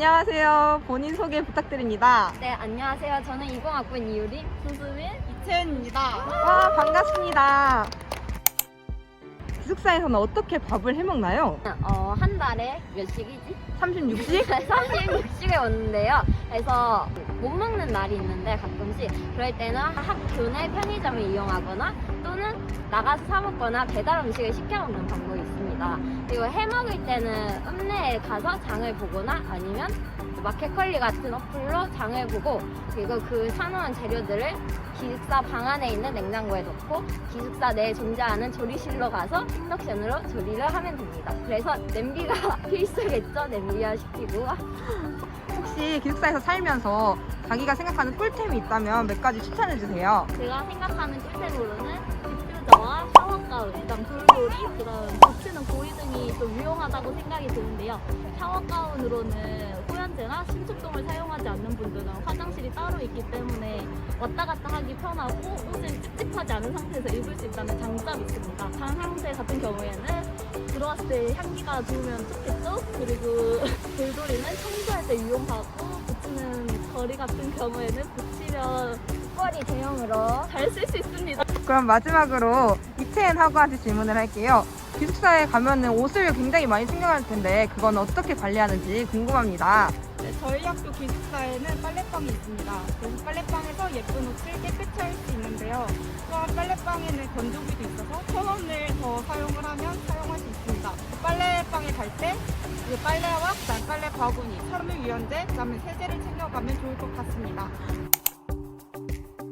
안녕하세요. 본인 소개 부탁드립니다. 네, 안녕하세요. 저는 20학번 이유리, 수수민, 이채은입니다. 와, 반갑습니다. 기숙사에서는 어떻게 밥을 해 먹나요? 어, 한 달에 몇 식이지? 36식? 36식에 왔는데요. 그래서 못 먹는 날이 있는데 가끔씩 그럴 때는 학교 내 편의점을 이용하거나 또는 나가서 사 먹거나 배달 음식을 시켜 먹는 방법이 있습니다. 그리고 해 먹을 때는 읍내에 가서 장을 보거나 아니면 마켓컬리 같은 어플로 장을 보고 그리고 그 사놓은 재료들을 기숙사 방 안에 있는 냉장고에 넣고 기숙사 내에 존재하는 조리실로 가서 인덕션으로 조리를 하면 됩니다. 그래서 냄비가 필수겠죠? 냄비화 시키고 혹시 기숙사에서 살면서 자기가 생각하는 꿀템이 있다면 몇 가지 추천해 주세요. 제가 생각하는 꿀템으로는 디퓨저와 샤워 가운, 그다음 돌돌이, 그다음 붙이는 고리 등이 좀 유용하다고 생각이 드는데요. 샤워 가운으로는 신축동을 사용하지 않는 분들은 화장실이 따로 있기 때문에 왔다 갔다 하기 편하고 옷을 찝찝하지 않은 상태에서 입을 수 있다는 장점이 있습니다. 방향제 같은 경우에는 들어왔을 때 향기가 좋으면 좋겠죠? 그리고 돌돌이는 청소할 때 유용하고 붙이는 거리 같은 경우에는 붙이면 턱걸이 대용으로 잘 쓸 수 있습니다. 그럼 마지막으로 이채연 학우한테 질문을 할게요. 기숙사에 가면은 옷을 굉장히 많이 챙겨갈 텐데 그건 어떻게 관리하는지 궁금합니다. 네, 저희 학교 기숙사에는 빨래방이 있습니다. 그래서 빨래방에서 예쁜 옷을 깨끗이 할 수 있는데요. 또한 빨래방에는 건조기도 있어서 천 원을 더 사용을 하면 사용할 수 있습니다. 빨래방에 갈 때 빨래와 그다음 빨래 바구니, 섬유유연제, 그다음에 세제를 챙겨가면 좋을 것 같습니다.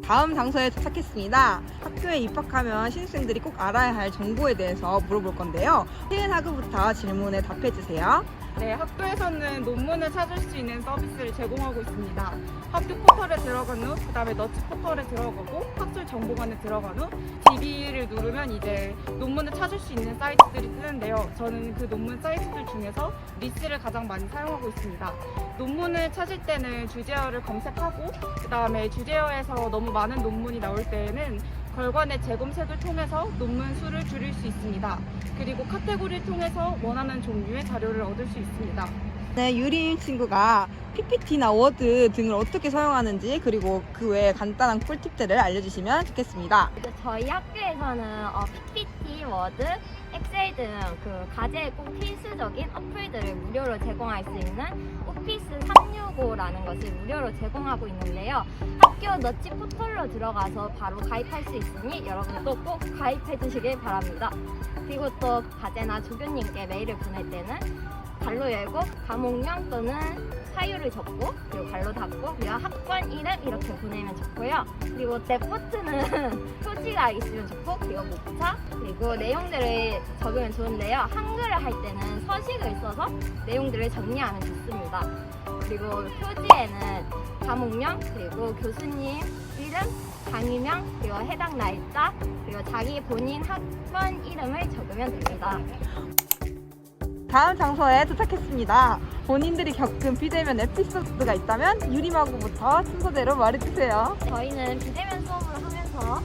다음 장소에 도착했습니다. 학교에 입학하면 신입생들이 꼭 알아야 할 정보에 대해서 물어볼 건데요. 채연 학우부터 질문에 답해 주세요. 네, 학교에서는 논문을 찾을 수 있는 서비스를 제공하고 있습니다. 학교 포털에 들어간 후, 그 다음에 너치 포털에 들어가고, 학술 정보관에 들어간 후, DB를 누르면 이제 논문을 찾을 수 있는 사이트들이 뜨는데요. 저는 그 논문 사이트들 중에서 리스를 가장 많이 사용하고 있습니다. 논문을 찾을 때는 주제어를 검색하고, 그 다음에 주제어에서 너무 많은 논문이 나올 때에는 걸관의 재검색을 통해서 논문 수를 줄일 수 있습니다. 그리고 카테고리를 통해서 원하는 종류의 자료를 얻을 수 있습니다. 네, 유리 친구가 PPT나 워드 등을 어떻게 사용하는지 그리고 그 외에 간단한 꿀팁들을 알려주시면 좋겠습니다. 저희 학교에서는 어, PPT, 워드, 엑셀 등 그 과제에 꼭 필수적인 어플들을 무료로 제공할 수 있는 오피스 365라는 것을 무료로 제공하고 있는데요. 학교 너치 포털로 들어가서 바로 가입할 수 있으니 여러분도 꼭 가입해 주시길 바랍니다. 그리고 또 과제나 조교님께 메일을 보낼 때는 갈로 열고 과목명 또는 사유를 적고 그리고 갈로 닫고 그리고 학번 이름 이렇게 보내면 좋고요. 그리고 데포트는 표지가 있으면 좋고 그리고 목차 그리고 내용들을 적으면 좋은데요. 한글을 할 때는 서식을 써서 내용들을 정리하면 좋습니다. 그리고 표지에는 과목명 그리고 교수님 이름 강의명 그리고 해당 날짜 그리고 자기 본인 학번 이름을 적으면 됩니다. 다음 장소에 도착했습니다. 본인들이 겪은 비대면 에피소드가 있다면 유리마구부터 순서대로 말해주세요. 저희는 비대면 수업을 하면서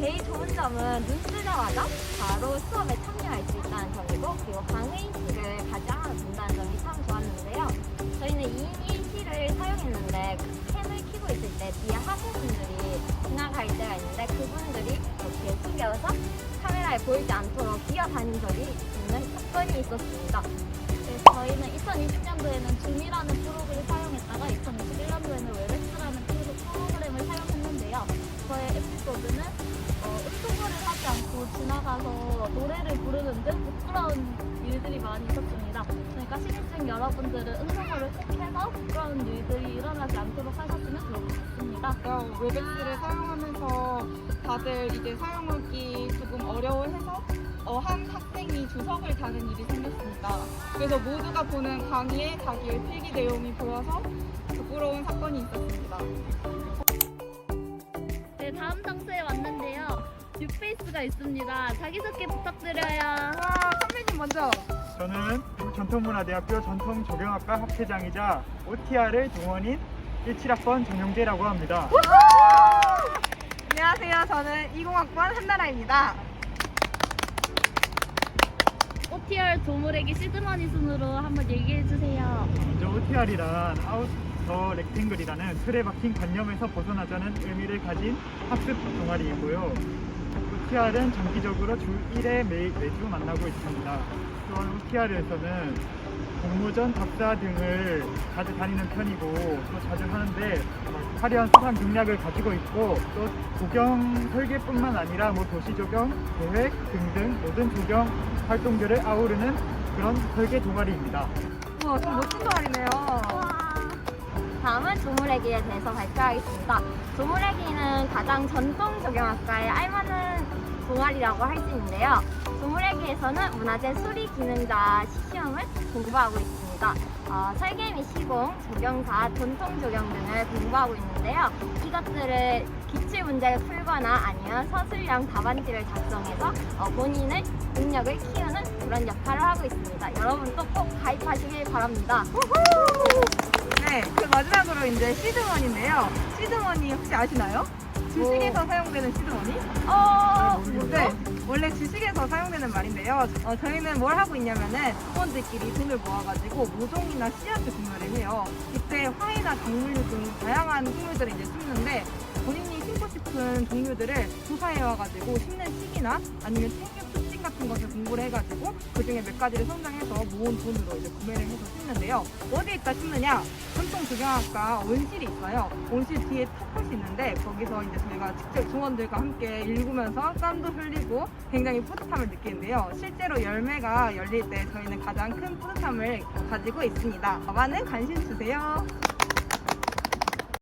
제일 좋은 점은 눈 뜨자마자 바로 수업에 참여할 수 있다는 점이고 그리고 강의실을 가지 않아도 된다는 점이 참 좋았는데요. 저희는 2인 1실을 사용했는데 캠을 켜고 있을 때 뒤에 하수분들이 지나갈 때가 있는데 그분들이 이렇게 숙여서 카메라에 보이지 않도록 기어다닌 적이 사건이 있었습니다. 네, 저희는 2020년도에는 줌이라는 프로그램을 사용했다가 2021년도에는 웨베스라는 프로- 프로그램을 사용했는데요. 저의 에피소드는 어, 음소거를 하지 않고 지나가서 노래를 부르는 등 부끄러운 일들이 많이 있었습니다. 그러니까 신입생 여러분들은 음소거를 꼭 해서 부끄러운 일들이 일어나지 않도록 하셨으면 좋겠습니다. 어, 웨베스를 사용하면서 다들 이제 사용하기 조금 어려워해서 어, 한 학생이 주석을 다는 일이 생겼습니다. 그래서 모두가 보는 강의에 자기의 필기 내용이 보여서 부끄러운 사건이 있었습니다. 네, 다음 장소에 왔는데요. 뉴페이스가 있습니다. 자기소개 부탁드려요. 와, 선배님 먼저. 저는 전통문화대학교 전통조경학과 학회장이자 OTR의 동원인 17학번 정영재라고 합니다. 안녕하세요. 저는 20학번 한나라입니다. OTR 도무래기 시드머니 순으로 한번 얘기해 주세요. 먼저 OTR이란 아웃더 렉탱글이라는 틀에 박힌 관념에서 벗어나자는 의미를 가진 학습 동아리이고요. OTR은 정기적으로 주 1회 매, 매주 만나고 있습니다. 또한 OTR에서는 공모전, 답사 등을 자주 다니는 편이고 또 자주 하는데 화려한 수상 경략을 가지고 있고 또 조경 설계뿐만 아니라 뭐 도시 조경, 계획 등등 모든 조경 활동들을 아우르는 그런 설계 동아리입니다. 우와, 좀 멋진 동아리네요. 다음은 조물애기에 대해서 발표하겠습니다. 조물애기는 가장 전통 조경학과에 알맞는 동아리라고 할 수 있는데요. 조물애기에서는 문화재 수리 기능자 시험을 공부하고 있습니다. 어, 설계 및 시공, 조경사, 전통 조경 등을 공부하고 있는데요. 이것들을 기출 문제를 풀거나 아니면 서술형 답안지를 작성해서 어, 본인의 능력을 키우는 그런 역할을 하고 있습니다. 여러분도 꼭 가입하시길 바랍니다. 네, 그 마지막으로 이제 시드머니인데요. 시드머니 혹시 아시나요? 주식에서 사용되는 시드머니? 어, 네, 원래 주식에서 사용되는 말인데요. 어, 저희는 뭘 하고 있냐면은 부원들끼리 돈을 모아가지고 모종이나 씨앗을 구매를 해요. 이때 화이나 작물류 등 다양한 식물들을 이제 심는데 본인이 심고 싶은 종류들을 조사해와가지고 심는 시기나 아니면 생육 특징 같은 것을 공부를 해가지고 그 중에 몇 가지를 선정해서 모은 돈으로 이제 구매를 해서 심는데요. 어디에 있다 심느냐? 전통 조경학과 온실이 있어요. 온실 뒤에 텃밭이 있는데 거기서 이제 저희가 직접 중원들과 함께 읽으면서 땀도 흘리고 굉장히 뿌듯함을 느끼는데요. 실제로 열매가 열릴 때 저희는 가장 큰 뿌듯함을 가지고 있습니다. 많은 관심 주세요.